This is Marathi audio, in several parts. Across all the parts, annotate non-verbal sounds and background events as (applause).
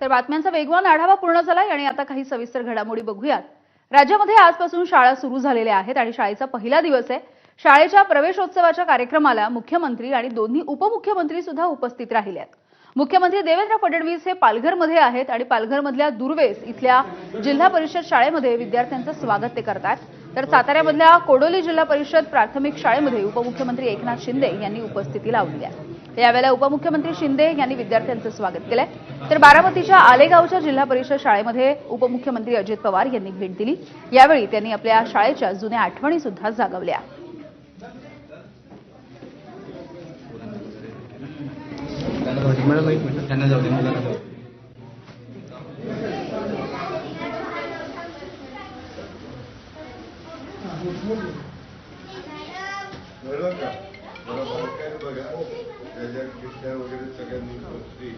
तर बातम्यांचा वेगवान आढावा पूर्ण झालाय आणि आता काही सविस्तर घडामोडी बघूयात. राज्यामध्ये आजपासून शाळा सुरू झालेल्या आहेत आणि शाळेचा पहिला दिवस आहे. शाळेच्या प्रवेशोत्सवाच्या कार्यक्रमाला मुख्यमंत्री आणि दोन्ही उपमुख्यमंत्री सुद्धा उपस्थित राहिले आहेत मुख्यमंत्री देवेंद्र फडणवीस हे पालघरमध्ये आहेत आणि पालघरमधल्या दुर्वेस इथल्या जिल्हा परिषद शाळेमध्ये विद्यार्थ्यांचं स्वागत ते करतात. तर साताऱ्यामधल्या कोडोली जिल्हा परिषद प्राथमिक शाळेमध्ये उपमुख्यमंत्री एकनाथ शिंदे यांनी उपस्थिती लावली आहे यावेळेला उपमुख्यमंत्री शिंदे यांनी विद्यार्थ्यांचं स्वागत केलंय. तर बारामतीच्या आलेगावच्या जिल्हा परिषद शाळेमध्ये उपमुख्यमंत्री अजित पवार यांनी भेट दिली. यावेळी त्यांनी आपल्या शाळेच्या जुन्या आठवणी सुद्धा जागवल्या. मला त्यांना जाऊ का? मला जाऊ दे. बघा. त्याच्या खिडक्या वगैरे सगळ्यांनी गोष्टी.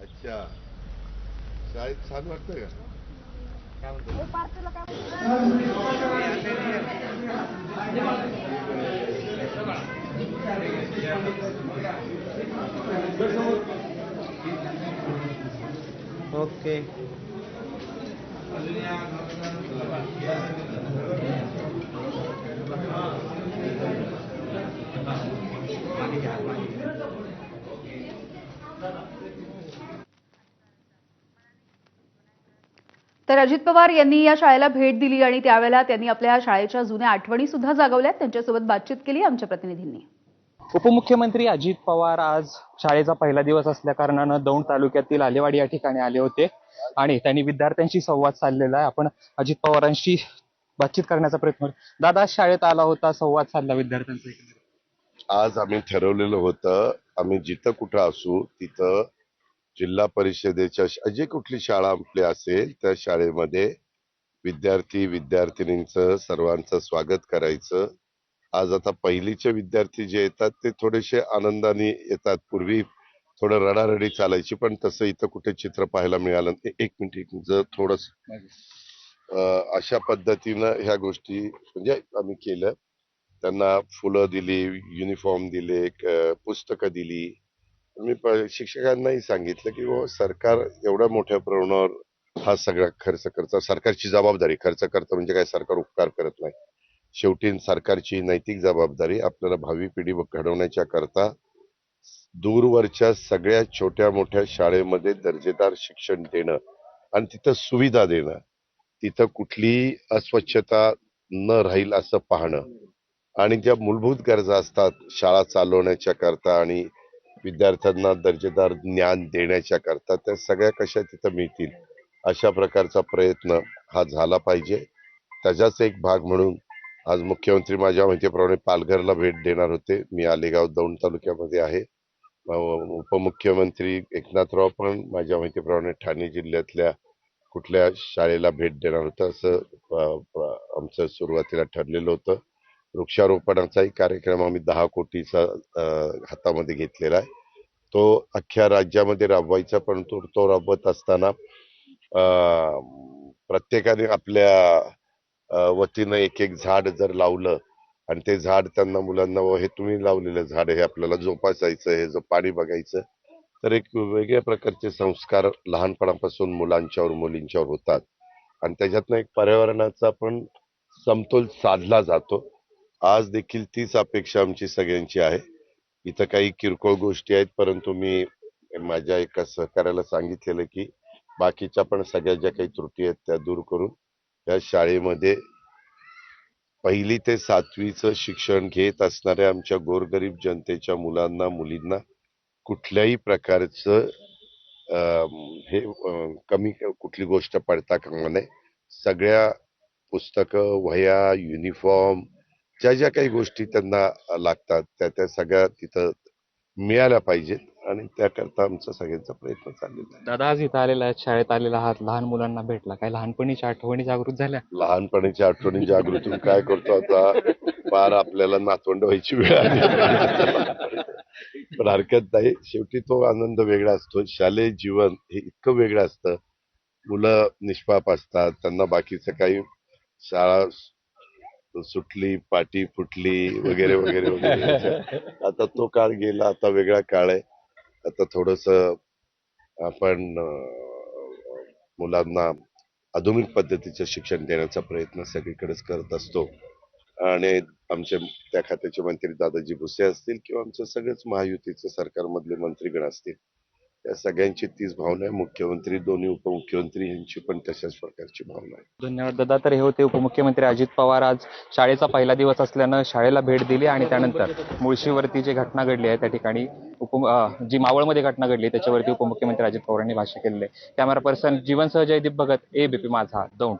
अच्छा. शाळेत छान वाटतं का? ओके. तर अजित पवार यांनी या शाळेला भेट दिली आणि त्यावेळेला त्यांनी आपल्या शाळेच्या जुन्या आठवणी सुद्धा जागवल्यात त्यांच्यासोबत बातचीत केली आमच्या प्रतिनिधींनी उपमुख्यमंत्री अजित पवार आज शाळेचा पहिला दिवस असल्या कारणानं दौंड तालुक्यातील आलेवाडी या ठिकाणी आले होते आणि त्यांनी विद्यार्थ्यांशी संवाद साधलेला आहे आपण अजित पवारांशी बातचीत करण्याचा प्रयत्न. दादा शाळेत आला होता संवाद साधला विद्यार्थ्यांचा. आज आम्ही ठरवलेलं होतं आम्ही जिथं कुठं असू तिथं जिल्हा परिषदेच्या जे कुठली शाळा आपली असेल त्या शाळेमध्ये विद्यार्थी विद्यार्थिनींचं सर्वांचं स्वागत करायचं. आज आता पहिलीचे विद्यार्थी जे येतात ते थोडेसे आनंदाने येतात. पूर्वी थोडं रडारडी चालायची पण तसं इथं कुठे चित्र पाहायला मिळालं नाही. एक मिनिट एक मिनिट. जर थोडस अशा पद्धतीनं ह्या गोष्टी म्हणजे आम्ही केलं. त्यांना फुलं दिली युनिफॉर्म दिले पुस्तकं दिली. मी शिक्षकांनाही सांगितलं की हो सरकार एवढ्या मोठ्या प्रमाणावर हा सगळा खर्च करतं. सरकारची जबाबदारी खर्च करतं म्हणजे काय? सरकार उपकार करत नाही. शेवटी सरकारची नैतिक जबाबदारी आपल्याला भावी पिढी घडवण्याच्या करता दूरवरच्या सगळ्या छोट्या मोठ्या शाळेमध्ये दर्जेदार शिक्षण देणं आणि तिथं सुविधा देणं तिथं कुठलीही अस्वच्छता न राहील असं पाहणं आणि ज्या मूलभूत गरजा असतात शाळा चालवण्याच्या करता आणि विद्यार्थ्यांना दर्जेदार ज्ञान देण्याच्या करता त्या सगळ्या कशा तिथं मिळतील अशा प्रकारचा प्रयत्न हा झाला पाहिजे. त्याचाच एक भाग म्हणून आज मुख्यमंत्री माझ्या माहितीप्रमाणे पालघरला भेट देणार होते. मी आलेगाव दौंड तालुक्यामध्ये आहे. उपमुख्यमंत्री एकनाथराव पण माझ्या माहितीप्रमाणे ठाणे जिल्ह्यातल्या कुठल्या शाळेला भेट देणार होतं असं आमचं सुरुवातीला ठरलेलं होतं. वृक्षारोपणाचाही कार्यक्रम आम्ही दहा कोटीचा हातामध्ये घेतलेला आहे. तो अख्ख्या राज्यामध्ये राबवायचा परंतु तो राबवत असताना प्रत्येकाने आपल्या वतीनं एक एक झाड जर लावलं आणि ते झाड त्यांना मुलांना "व हे तुम्ही लावलेलं झाड हे आपल्याला जोपासायचं हे जो पाणी बघायचं. तर एक वेगळ्या प्रकारचे संस्कार लहानपणापासून मुलांच्यावर मुलींच्यावर होतात. आणि त्याच्यातनं एक पर्यावरणाचा पण समतोल साधला जातो. आज देखील तीच अपेक्षा आमची सगळ्यांची आहे. इथं काही किरकोळ गोष्टी आहेत परंतु मी माझ्या एका सहकार्याला सांगितलेलं की बाकीच्या पण सगळ्या ज्या काही त्रुटी आहेत त्या दूर करून या शाळेमध्ये पहिली ते सातवीचं शिक्षण घेत असणाऱ्या आमच्या गोरगरीब जनतेच्या मुलांना मुलींना कुठल्याही प्रकारचं हे कमी कुठली गोष्ट पडता कामा नये. सगळ्या पुस्तकं वह्या युनिफॉर्म ज्या ज्या काही गोष्टी त्यांना लागतात त्या त्या सगळ्या तिथं मिळाल्या पाहिजेत आणि त्याकरता आमचा सगळ्यांचा प्रयत्न चाललेला आहे. दादा आज इथं आलेला आहे शाळेत आलेला आहात. लहान मुलांना भेटला. काय लहानपणीच्या आठवणी जागृत झाल्या? लहानपणीच्या आठवणी जागृती काय करतो आता? फार आपल्याला नातवंड व्हायची वेळ आली. पण हरकत नाही. शेवटी तो आनंद वेगळा असतो. शालेय जीवन हे इतकं वेगळं असतं. मुलं निष्पाप असतात. त्यांना बाकीचं काही शाळा सुटली पाटी फुटली वगैरे वगैरे वगैरे. (laughs) आता तो काळ गेला आता वेगळा काळ आहे. आता थोडस आपण मुलांना आधुनिक पद्धतीचं शिक्षण देण्याचा प्रयत्न सगळीकडेच करत असतो. आणि आमचे त्या खात्याचे मंत्री दादाजी भुसे असतील किंवा आमचं सगळेच महायुतीचे सरकारमधले मंत्रीगण असतील या सगळ्यांची तीच भावना आहे. मुख्यमंत्री दोन्ही उपमुख्यमंत्री यांची पण तशाच प्रकारची भावना आहे. धन्यवाद दादा. तर हे होते उपमुख्यमंत्री अजित पवार. आज शाळेचा पहिला दिवस असल्यानं शाळेला भेट दिली आणि त्यानंतर मुळशीवरती जी घटना घडली आहे त्या ठिकाणी उप जी मावळमध्ये घटना घडली त्याच्यावरती उपमुख्यमंत्री अजित पवारांनी भाष्य केलेलं आहे. कॅमेरा पर्सन जीवनसह जयदीप भगत ए बीपी माझा दौंड.